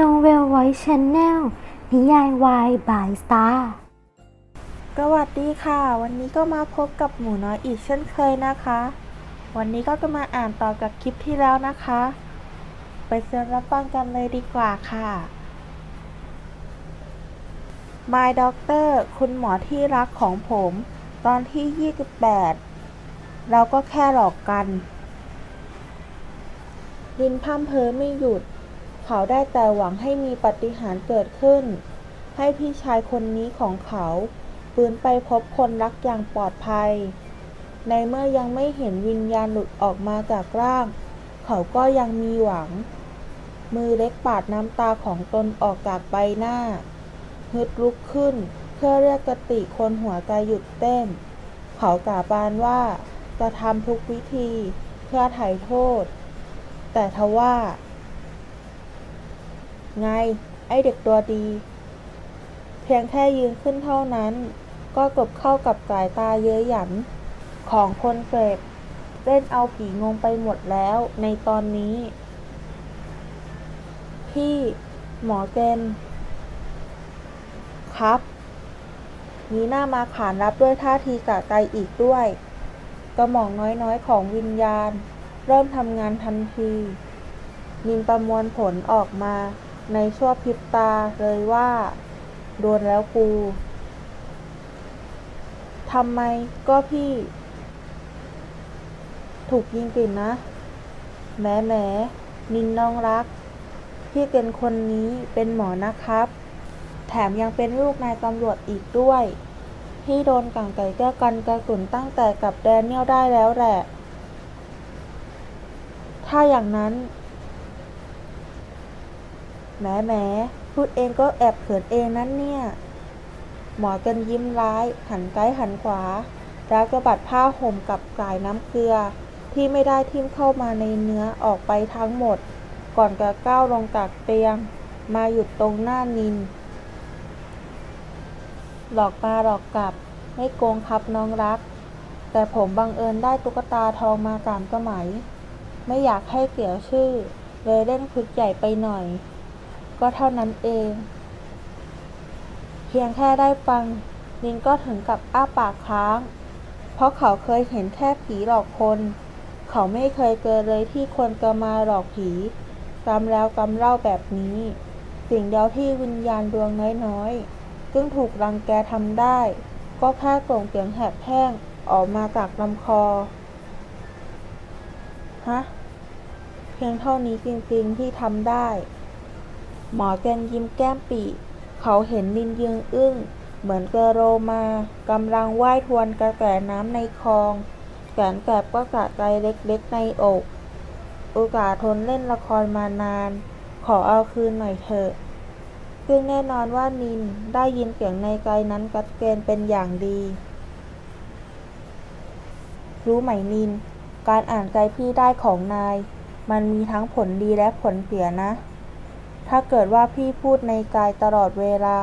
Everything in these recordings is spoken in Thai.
Novel Voice Channel นิยายวายบายสตาร์สวัสดีค่ะ วันนี้ก็มาพบกับหมูน้อยอีกเช่นเคยนะคะ วันนี้ก็จะมาอ่านต่อกับคลิปที่แล้วนะคะ ไปเชิญรับฟังกันเลยดีกว่าค่ะ My Doctor คุณหมอที่รักของผม ตอนที่ 28 เราก็แค่หลอกกัน ดินพร่ำเพอไม่หยุด เขาได้แต่หวังให้มีปาฏิหารย์เกิดขึ้น ให้พี่ชายคนนี้ของเขาฟื้นไปพบคนรักอย่างปลอดภัย ในเมื่อยังไม่เห็นวิญญาณหลุดออกมาจากร่าง เขาก็ยังมีหวัง มือเล็กปาดน้ำตาของตนออกจากใบหน้าฮึดลุกขึ้นเพื่อเรียกกติคนหัวใจหยุดเต้น เขากล่าวบานว่าจะทำทุกวิธีเพื่อไถ่โทษ แต่ทว่า ไง ไอเด็กตัวดี เพียงแค่ยืนขึ้นเท่านั้น ก็กลบเข้ากับสายตาเย้ยหยัน ของคนเสพเล่นเอาผีงงไปหมดแล้วในตอนนี้ พี่หมอเกนครับ มีหน้ามาขานรับด้วยท่าทีกะไกอีกด้วย กระหม่อมน้อยๆของวิญญาณ เริ่มทำงานทันที มินประมวลผลออกมา ในชั่วพริบตาเลยว่า โดนแล้วกูทำไมก็พี่ ถูกยิงปิดนะแหมแหมนินน้องรัก พี่เป็นคนนี้เป็นหมอนะครับ แถมยังเป็นลูกนายตำรวจอีกด้วย พี่โดนกังไก่แก้กันกระสุนตั้งแต่กับแดเนียลได้แล้วแหละ ถ้าอย่างนั้น แหมแหมพูดเองก็แอบเขินเองนั้นเนี่ย หมอกันยิ้มร้าย หันซ้ายหันขวา แล้วก็บัดผ้าห่มกับสายน้ำเกลือ ที่ไม่ได้ทิ่มเข้ามาในเนื้อออกไปทั้งหมด ก่อนจะก้าวลงจากเตียง มาหยุดตรงหน้านิน หลอกมาหลอกกลับ ไม่โกงครับน้องรัก แต่ผมบังเอิญได้ตุ๊กตาทองมาสามสมัย ไม่อยากให้เสียชื่อ เลยเล่นคุดใหญ่ไปหน่อย ก็เท่านั้นเอง เพียงแค่ได้ฟังนินก็ถึงกับอ้าปากค้าง เพราะเขาเคยเห็นแค่ผีหลอกคน เขาไม่เคยเจอเลยที่คนจะมาหลอกผีกำแล้วกำเล่าแบบนี้ สิ่งเดียวที่วิญญาณดวงน้อยๆซึ่งถูกรังแกทำได้ ก็แค่ส่งเสียงแหบแห้งออกมาจากลำคอ ฮะ เพียงเท่านี้จริงๆที่ทำได้ หมอแกนยิ้มแก้มปีเขาเห็นลินยืงอึ้ง เหมือนเกอโรมากำลังว่ายทวนกระแสน้ำในคลองแขนแกบก็กระใจเล็กๆในอกโอกาทนเล่นละครมานาน ขอเอาคืนหน่อยเถอะซึ่งแน่นอนว่านินได้ยินเสียงในใจนั้นกัดเกณฑ์เป็นอย่างดี รู้ไหมนิน การอ่านใจพี่ได้ของนาย มันมีทั้งผลดีและผลเสียนะ ถ้าเกิดว่าพี่พูดในกายตลอดเวลา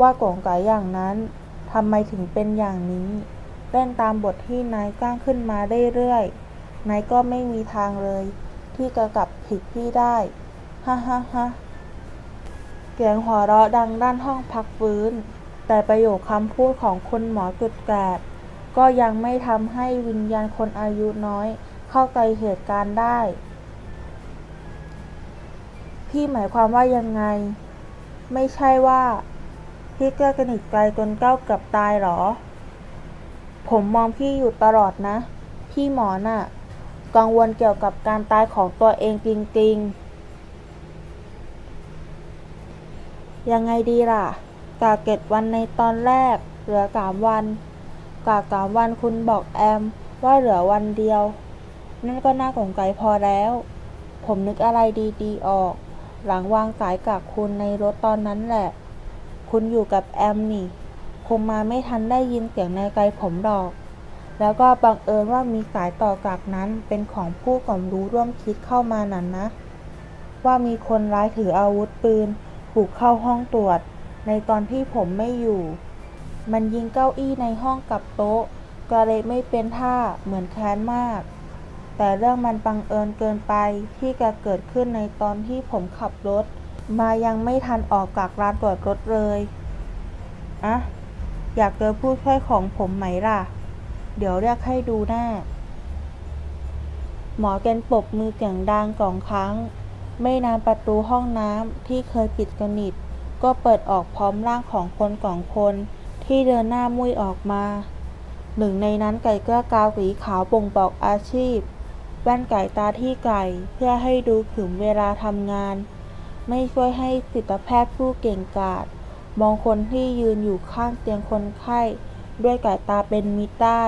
ว่าโกงไก่อย่างนั้นทำไมถึงเป็นอย่างนี้เล่นตามบทที่นายสร้างขึ้นมาเรื่อยๆนายก็ไม่มีทางเลย ที่จะกลับผิดพี่ได้ฮ่าฮ่าฮ่าเสียงหัวเราะดังด้านห้องพักฟื้น แต่ประโยคคำพูดของคุณหมอจุดแกบก็ยังไม่ทำให้วิญญาณคนอายุน้อยเข้าใจเหตุการณ์ได้ พี่หมายความว่ายังไง ไม่ใช่ว่า พี่แก้กระหนิกใจนเก้าเกับตายหรอ ผมมองพี่อยู่ตลอดนะ พี่หมอน่ะ กังวลเกี่ยวกับการตายของตัวเองจริง ๆ ยังไงดีล่ะ กาเก็ตวันในตอนแรก เหลือสามวัน กาสามวันคุณบอกแอม ว่าเหลือวันเดียว นั่นก็น่าสงสัยพอแล้ว ผมนึกอะไรดีๆออก หลังวางสายกับคุณในรถตอนนั้นแหละ คุณอยู่กับแอมนี่ คงมาไม่ทันได้ยินเสียงในไกลผมหรอก แล้วก็บังเอิญว่ามีสายต่อจากนั้นเป็นของผู้ก่อมรู้ร่วมคิดเข้ามานั้นนะ ว่ามีคนร้ายถืออาวุธปืนบุกเข้าห้องตรวจ ในตอนที่ผมไม่อยู่ มันยิงเก้าอี้ในห้องกับโต๊ะก็เลยไม่เป็นท่าเหมือนแค้นมาก แต่เรื่องมันบังเอิญเกินไปที่จะเกิดขึ้นในตอนที่ผมขับรถ มายังไม่ทันออกจากร้านตรวจรถเลยอะอยากเจอผู้ช่วยของผมไหมล่ะ เดี๋ยวเรียกให้ดูหน้า หมอเกนปบมือเสียงดังสองครั้ง ไม่นานประตูห้องน้ำที่เคยปิดสนิทก็เปิดออกพร้อมร่างของคนสองคน ที่เดินหน้ามุ้ยออกมา หนึ่งในนั้นไก่เกลือกาวสีขาวบ่งบอกอาชีพ แว่นไก่ตาที่ไก่เพื่อให้ดูขึมเวลาทำงาน ไม่ช่วยให้จิตแพทย์ผู้เก่งกาจมองคนที่ยืนอยู่ข้างเตียงคนไข้ ด้วยไก่ตาเป็นมิตรได้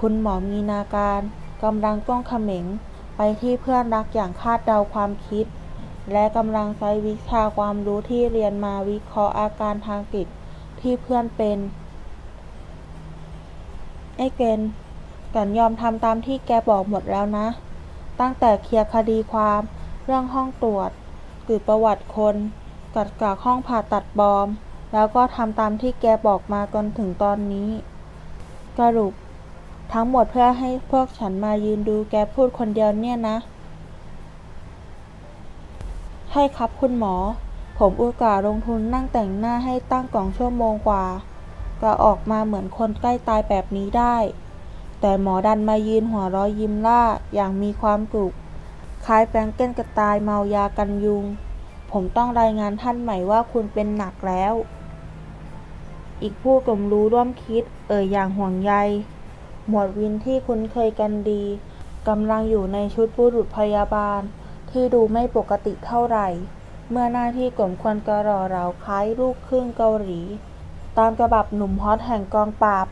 คุณหมอมีนาการกำลังจ้องเขม็งไปที่เพื่อนรักอย่างคาดเดาความคิด และกำลังใช้วิชาความรู้ที่เรียนมาวิเคราะห์อาการทางจิตที่เพื่อนเป็น ไอ้เกณฑ์ กันยอมทำตามที่แกบอกหมดแล้วนะ ตั้งแต่เคลียร์คดีความ เรื่องห้องตรวจสืบประวัติคนกัดกากห้องผ่าตัดบอม แล้วก็ทำตามที่แกบอกมาจนถึงตอนนี้ สรุป ทั้งหมดเพื่อให้พวกฉันมายืนดูแกพูดคนเดียวเนี่ยนะ ใช่ครับคุณหมอ ผมอุตส่าห์ลงทุนนั่งแต่งหน้าให้ตั้งกล่องชั่วโมงกว่า ก็ออกมาเหมือนคนใกล้ตายแบบนี้ได้ แต่หมอดันมายืนหัวเร้อยยิ้มล่าอย่างมีความสุขคล้ายแฟรงเกนกระตายเมายากันยุง ผมต้องรายงานท่านใหม่ว่าคุณเป็นหนักแล้ว อีกผู้กลมรู้ร่วมคิด เอ่ยอย่างห่วงใย หมวดวินที่คุ้นเคยกันดีกำลังอยู่ในชุดบุรุษพยาบาล ที่ดูไม่ปกติเท่าไหร่ เมื่อหน้าที่กลมควรกระรอเราคล้ายลูกครึ่งเกาหลี ตามกระบับหนุ่มฮอตแห่งกองปราบ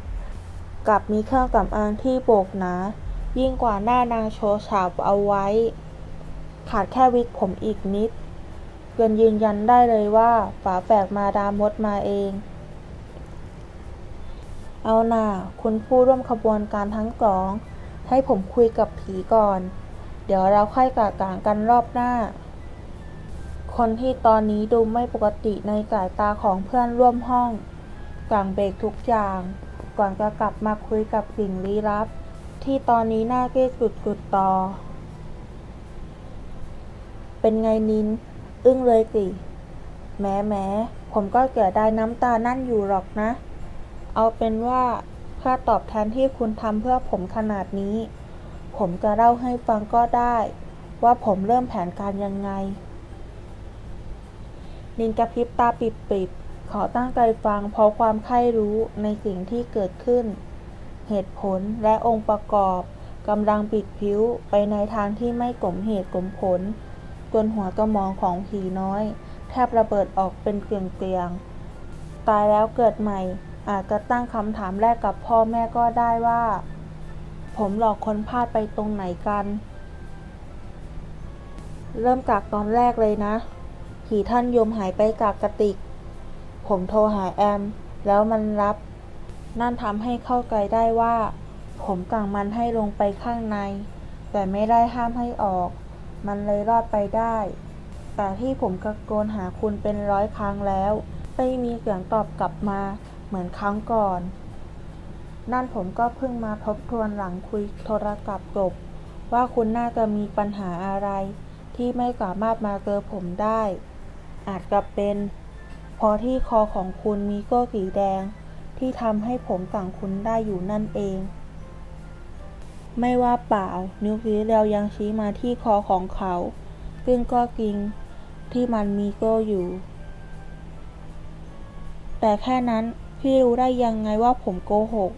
กับมีเครื่องสำอางที่โบกหนา ยิ่งกว่าหน้านางโชว์ฉาบเอาไว้ ขาดแค่วิกผมอีกนิดเกินยืนยันได้เลยว่าฝาแฝดมาดามมดมาเอง เอาหน่าคุณผู้ร่วมขบวนการทั้งสอง ให้ผมคุยกับผีก่อน เดี๋ยวเราค่อยกะกางกันรอบหน้า คนที่ตอนนี้ดูไม่ปกติในสายตาของเพื่อนร่วมห้องกางเบรกทุกอย่าง ก่อนจะกลับมาคุยกับสิ่งลี้ลับ ที่ตอนนี้น่าเก้กุดกุดต่อ เป็นไงนิน อึ้งเลยสิแหม้แหม้ผมก็เกิดได้น้ำตานั่นอยู่หรอกนะ เอาเป็นว่าค่าตอบแทนที่คุณทำเพื่อผมขนาดนี้ ผมจะเล่าให้ฟังก็ได้ ว่าผมเริ่มแผนการยังไง นินกระพริบตาปิบๆ ขอตั้งใจฟังเพราะความใคร่รู้ในสิ่งที่เกิดขึ้น เหตุผลและองค์ประกอบกำลังปิดผิวไปในทางที่ไม่กลมเหตุกลมผลจนหัวกระมองของผีน้อย แทบระเบิดออกเป็นเกลียงๆ ตายแล้วเกิดใหม่ อาจจะตั้งคำถามแรกกับพ่อแม่ก็ได้ว่า ผมหลอกคนพลาดไปตรงไหนกัน เริ่มจากตอนแรกเลยนะ ผีท่านยมหายไปจากกระติก ผมโทรหาแอม แล้วมันรับ นั่นทำให้เข้าใจได้ว่า ผมกังมันให้ลงไปข้างใน แต่ไม่ได้ห้ามให้ออก มันเลยรอดไปได้ แต่ที่ผมตะโกนหาคุณเป็นร้อยครั้งแล้ว ไม่มีเสียงตอบกลับมาเหมือนครั้งก่อน นั่นผมก็เพิ่งมาทบทวนหลังคุยโทรศัพท์จบว่าคุณน่าจะมีปัญหาอะไร ที่ไม่สามารถมาเจอผมได้ อาจจะเป็น เพราะที่คอของคุณมีโซ่สีแดง ที่ทำให้ผมสั่งคุณได้อยู่นั่นเอง ไม่ว่าเปล่า นิ้วชี้เรียวยังชี้มาที่คอของเขา ซึ่งก็จริงที่มันมีโซ่อยู่ แต่แค่นั้นพี่รู้ได้ยังไงว่าผมโกหก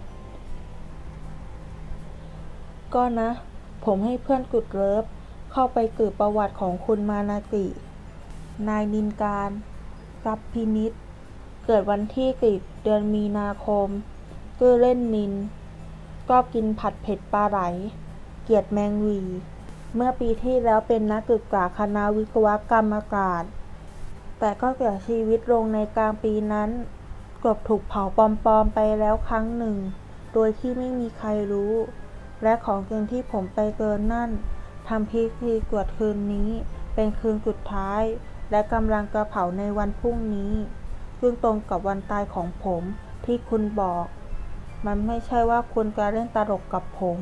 ก็นะ ผมให้เพื่อนกุดเลิฟเข้าไปสืบประวัติของคุณมานาติ นายนินการ ซับพินิษเกิดวันที่สิบเดือนมีนาคมชื่อเล่นนิน ก็กินผัดเผ็ดปลาไหล เกียดแมงวี เมื่อปีที่แล้วเป็นนักศึกษาคณะวิศวกรรมศาสตร์ แต่ก็เสียชีวิตลงในกลางปีนั้นกบถูกเผาปลอมๆไปแล้วครั้งหนึ่ง โดยที่ไม่มีใครรู้ และของจริงที่ผมไปเกินนั่นทำพิธีกวดคืนนี้ เป็นคืนสุดท้าย และกำลังจะเผาในวันพรุ่งนี้ ซึ่งตรงกับวันตายของผมที่คุณบอก มันไม่ใช่ว่าคุณจะเล่นตลกกับผม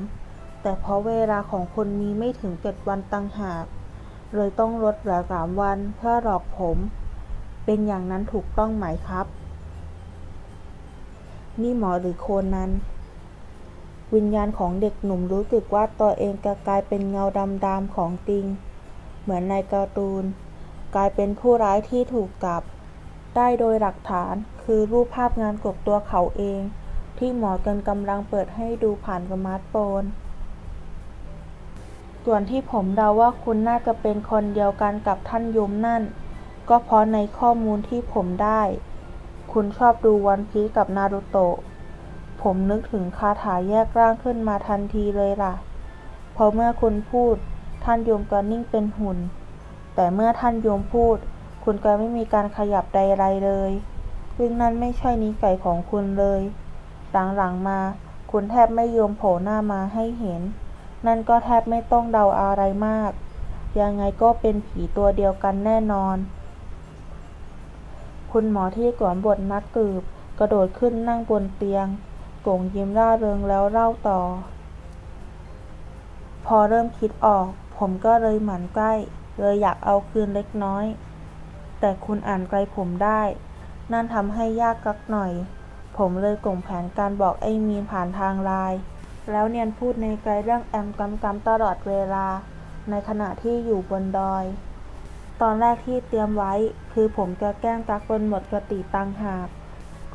แต่เพราะเวลาของคุณมีไม่ถึงเจ็ดวันตังหาก เลยต้องลดเหลือสามวันเพื่อหลอกผม เป็นอย่างนั้นถูกต้องไหมครับ นี่หมอหรือโคนนั้นวิญญาณของเด็กหนุ่มรู้สึกว่าตัวเองกลายเป็นเงาดำๆของจริง เหมือนในการ์ตูน กลายเป็นผู้ร้ายที่ถูกจับ ได้โดยหลักฐานคือรูปภาพงานกบตัวเขาเอง ที่หมอเกินกำลังเปิดให้ดูผ่านสมาร์ทโฟน ส่วนที่ผมเดาว่าคุณน่าจะเป็นคนเดียวกันกับท่านยมนั่น ก็เพราะในข้อมูลที่ผมได้ คุณชอบดูวันพีกับนารูโตะผมนึกถึงคาถาแยกร่างขึ้นมาทันทีเลยล่ะพราะเมื่อคุณพูดท่านโยมก็นิ่งเป็นหุ่น แต่เมื่อท่านโยมพูด คุณก็ไม่มีการขยับใดๆเลยซึ่งนั่นไม่ใช่นิสัยของคุณเลย หลังๆมา คุณแทบไม่โยมโผล่หน้ามาให้เห็น นั่นก็แทบไม่ต้องเดาอะไรมาก ยังไงก็เป็นผีตัวเดียวกันแน่นอน คุณหมอที่สวมบทนักสืบ กระโดดขึ้นนั่งบนเตียงโก่งยิ้มร่าเริงแล้วเล่าต่อ พอเริ่มคิดออก ผมก็เลยหมั่นใกล้ เลยอยากเอาคืนเล็กน้อย แต่คุณอ่านไกลผมได้ นั่นทำให้ยากกักหน่อย ผมเลยกล่งแผนการบอกไอ้มีนผ่านทางไลน์แล้วเนียนพูดในไกลเรื่องแอมกำกำตลอดเวลา ในขณะที่อยู่บนดอย ตอนแรกที่เตรียมไว้ คือผมจะแกล้งกักบนหมดกติตังหาก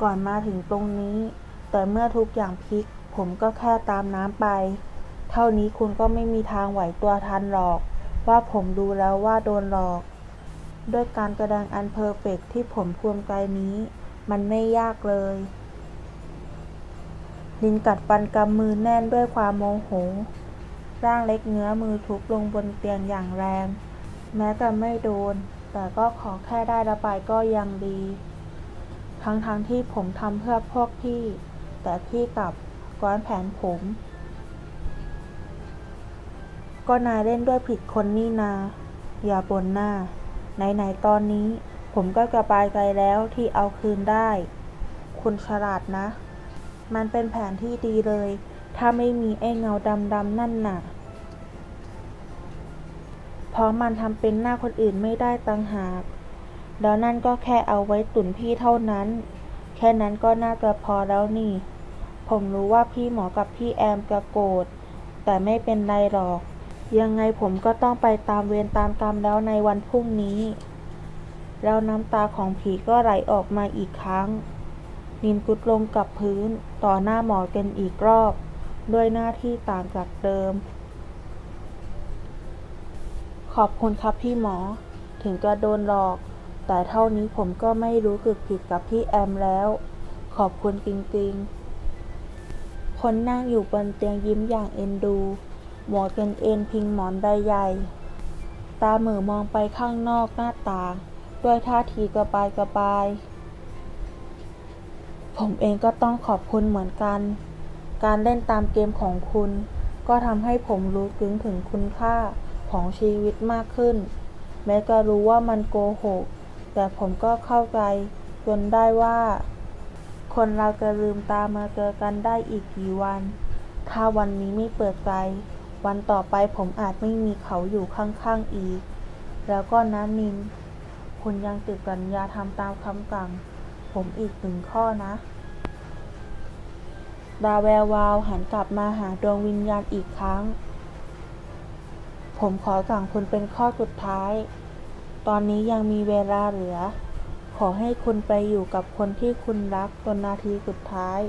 ก่อนมาถึงตรงนี้ แต่เมื่อทุกอย่างพลิก ผมก็แค่ตามน้ำไป เท่านี้คุณก็ไม่มีทางไหวตัวทันหรอก ว่าผมดูแล้วว่าโดนหลอก ด้วยการกระดังอันเพอร์เฟกต์ที่ผมพวงไกลนี้ มันไม่ยากเลยลินกัดฟันกำมือแน่นด้วยความโมโห ร่างเล็กเนื้อมือทุบลงบนเตียงอย่างแรง แม้จะไม่โดน แต่ก็ขอแค่ได้ระบายก็ยังดี ทั้งๆทที่ผมทำเพื่อพวกพี่ แต่พี่กลับก้อนแผนผม ก็นายเล่นด้วยผิดคนนี่นา อย่าบ่นหน้า ไหนๆตอนนี้ ผมก็กระบายใจแล้วที่เอาคืนได้ คุณฉลาดนะ มันเป็นแผนที่ดีเลย ถ้าไม่มีไอ้เงาดำๆนั่นน่ะ เพราะมันทำเป็นหน้าคนอื่นไม่ได้ตังหาก แล้วนั่นก็แค่เอาไว้ตุนพี่เท่านั้น แค่นั้นก็น่าจะพอแล้วนี่ ผมรู้ว่าพี่หมอกับพี่แอมกระโกรธแต่ไม่เป็นไรหรอก ยังไงผมก็ต้องไปตามเวรตามกรรมแล้วในวันพรุ่งนี้ แล้วน้ำตาของผีก็ไหลออกมาอีกครั้ง นินกุดลงกับพื้นต่อหน้าหมอเกันอีกรอบ ด้วยหน้าที่ต่างจากเดิม ขอบคุณครับพี่หมอ ถึงจะโดนหลอก แต่เท่านี้ผมก็ไม่รู้สึกผิดกับพี่แอมแล้ว ขอบคุณจริงๆ คนนั่งอยู่บนเตียงยิ้มอย่างเอ็นดู หมอกันเอ็นพิงหมอนใบใหญ่ ตาเหมือมองไปข้างนอกหน้าต่าง ด้วยท่าทีกระบายกระบาย ผมเองก็ต้องขอบคุณเหมือนกัน การเล่นตามเกมของคุณ ก็ทำให้ผมรู้ถึงถึงคุณค่าของชีวิตมากขึ้น แม้จะรู้ว่ามันโกหก แต่ผมก็เข้าใจจนได้ว่า คนเราจะลืมตามาเจอกันได้อีกกี่วัน ถ้าวันนี้ไม่เปิดใจ วันต่อไปผมอาจไม่มีเขาอยู่ข้างๆอีก แล้วก็น้ำนิน คุณยังติดสัญญาทำตามคำสั่ง ผมอีกหนึ่งข้อนะดาแวววาวหันกลับมาหาดวงวิญญาณอีกครั้ง ผมขอสั่งคุณเป็นข้อสุดท้าย ตอนนี้ยังมีเวลาเหลือ ขอให้คุณไปอยู่กับคนที่คุณรักจนนาทีสุดท้าย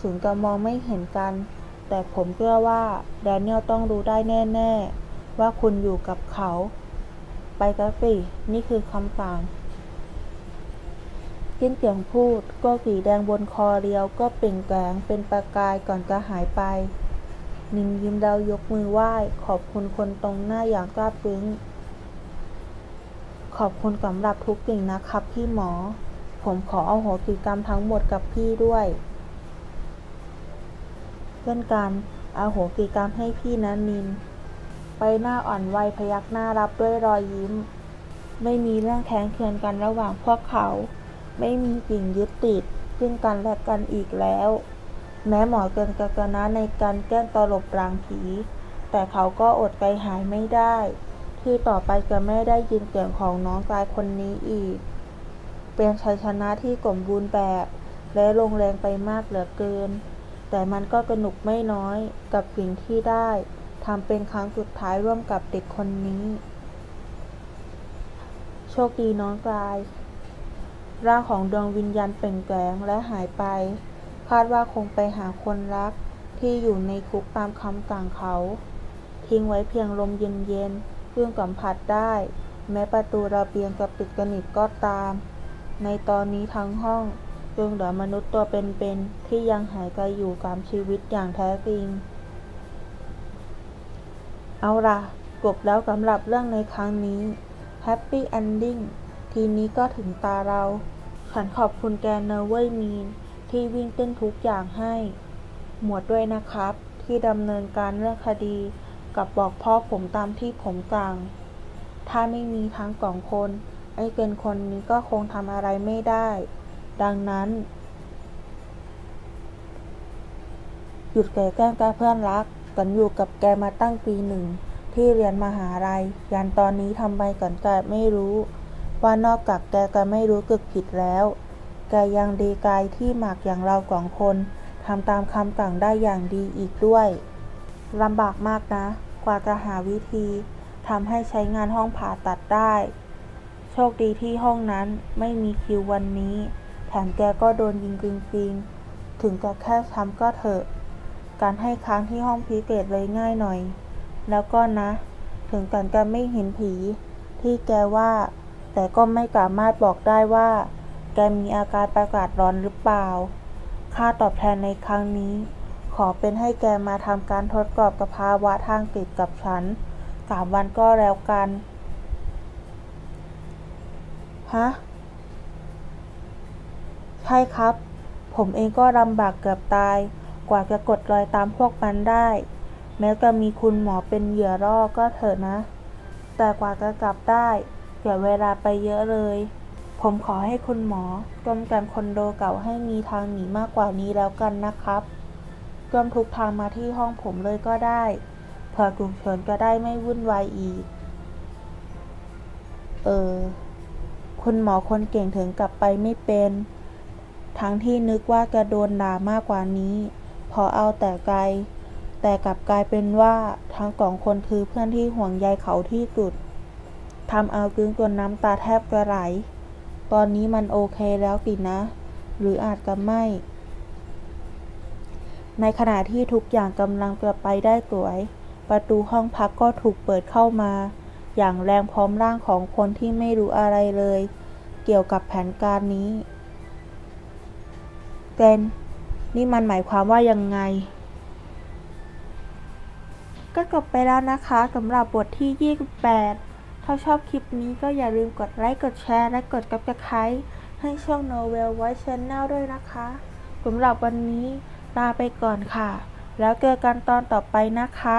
ถึงจะมองไม่เห็นกัน แต่ผมเชื่อว่าแดเนียลต้องรู้ได้แน่ ๆ ว่าคุณอยู่กับเขา ไปกันสินี่คือคำสั่งสิ้นเสียงพูด ก็สีแดงบนคอเรียวก็เปล่งแสงเป็นประกายก่อนจะหายไป นินยิ้มแล้วยกมือไหว้ ขอบคุณคนตรงหน้าอย่างซาบซึ้ง ขอบคุณสำหรับทุกสิ่งนะครับพี่หมอ ผมขอเอาโหสิกรรมทั้งหมดกับพี่ด้วย เช่อนกันอาโหสิกรรมให้พี่นะนิน ไปหน้าอ่อนวัยพยักหน้ารับด้วยรอยยิ้ม ไม่มีเรื่องแค้นเคืองกันระหว่างพวกเขา ไม่มีสิ่งยึดติดซึ่งกันและกันอีกแล้ว แม้หมอเกินกกนะในการแกล้งตลบรางผี แต่เขาก็อดใจหายไม่ได้ ที่ต่อไปจะไม่ได้ยินเสียงของน้องกายคนนี้อีก เป็นชัยชนะที่สมบูรณ์แบบ และลงแรงไปมากเหลือเกิน แต่มันก็สนุกไม่น้อยกับสิ่งที่ได้ทำเป็นครั้งสุดท้ายร่วมกับเด็กคนนี้ โชคดีน้องกาย ร่างของดวงวิญญาณเปล่งแปลงและหายไป คาดว่าคงไปหาคนรักที่อยู่ในคุกตามคำสั่งเขา ทิ้งไว้เพียงลมเย็นๆเพื่อสัมผัสได้ แม้ประตูระเบียงจะปิดสนิทก็ตาม ในตอนนี้ทั้งห้อง จึงเหลือมนุษย์ตัวเป็นๆที่ยังหายใจอยู่กับชีวิตอย่างแท้จริง เอาล่ะจบแล้วสำหรับเรื่องในครั้งนี้ Happy Ending ทีนี้ก็ถึงตาเรา ฉันขอบคุณแกเนอะเว้ยมีน ที่วิ่งเต้นทุกอย่างให้ หมวดด้วยนะครับ ที่ดำเนินการเรื่องคดี กับบอกพ่อผมตามที่ผมสั่งถ้าไม่มีทั้งสองคน ไอ้เกินคนนี้ก็คงทำอะไรไม่ได้ ดังนั้น หยุดแก่แกล้งแกเพื่อนรัก กันอยู่กับแกมาตั้งปีหนึ่ง ที่เรียนมหาลัย ยันตอนนี้ทำไมกันแกไม่รู้ ว่านอกจากแกก็ไม่รู้กึกผิดแล้ว แกยังดีกายที่หมักอย่างเราสองคนทำตามคำสั่งได้อย่างดีอีกด้วยลำบากมากนะ กว่าจะหาวิธีทำให้ใช้งานห้องผ่าตัดได้ โชคดีที่ห้องนั้นไม่มีคิววันนี้ แถมแกก็โดนยิงจริงๆ ถึงจะแค่ช้ำก็เถอะ การให้ค้างที่ห้องพิเศษเลยง่ายหน่อย แล้วก็นะ ถึงกันจะไม่เห็นผี ที่แกว่า แต่ก็ไม่สามารถบอกได้ว่า แกมีอาการประสาทร้อนหรือเปล่า ค่าตอบแทนในครั้งนี้ ขอเป็นให้แกมาทำการทดสอบกับภาวะทางจิตกับฉันสามวันก็แล้วกัน ฮะ ช่ครับ ผมเองก็ลำบากเกือบตาย กว่าจะกดรอยตามพวกมันได้ แม้จะมีคุณหมอเป็นเหยื่อล่อก็เถอะนะ แต่กว่าจะกลับได้เสียเวลาไปเยอะเลย ผมขอให้คุณหมอกรมการคอนโดเก่าให้มีทางหนีมากกว่านี้แล้วกันนะครับรวมทุกทางมาที่ห้องผมเลยก็ได้เผื่อฉุกเฉินก็ได้ไม่วุ่นวายอีก เออ คุณหมอคนเก่งถึงกลับไปไม่เป็น ทั้งที่นึกว่าจะโดนด่ามากกว่านี้ พอเอาแต่ไกล แต่กลับกลายเป็นว่าทั้งสองคนคือเพื่อนที่ห่วงใยเขาที่สุดทำเอากึ้งจนน้ำตาแทบจะไหล ตอนนี้มันโอเคแล้วสินะ หรืออาจจะไม่ ในขณะที่ทุกอย่างกำลังจะไปได้สวย ประตูห้องพักก็ถูกเปิดเข้ามา อย่างแรงพร้อมร่างของคนที่ไม่รู้อะไรเลย เกี่ยวกับแผนการนี้ เกนนี่มันหมายความว่ายังไง ก็จบไปแล้วนะคะสำหรับบทที่ 28 ถ้าชอบคลิปนี้ก็อย่าลืมกดไลค์ กดแชร์ และกดกับกระไครให้ช่อง Novel Voice Channel ด้วยนะคะสำหรับวันนี้ลาไปก่อนค่ะ แล้วเจอกันตอนต่อไปนะคะ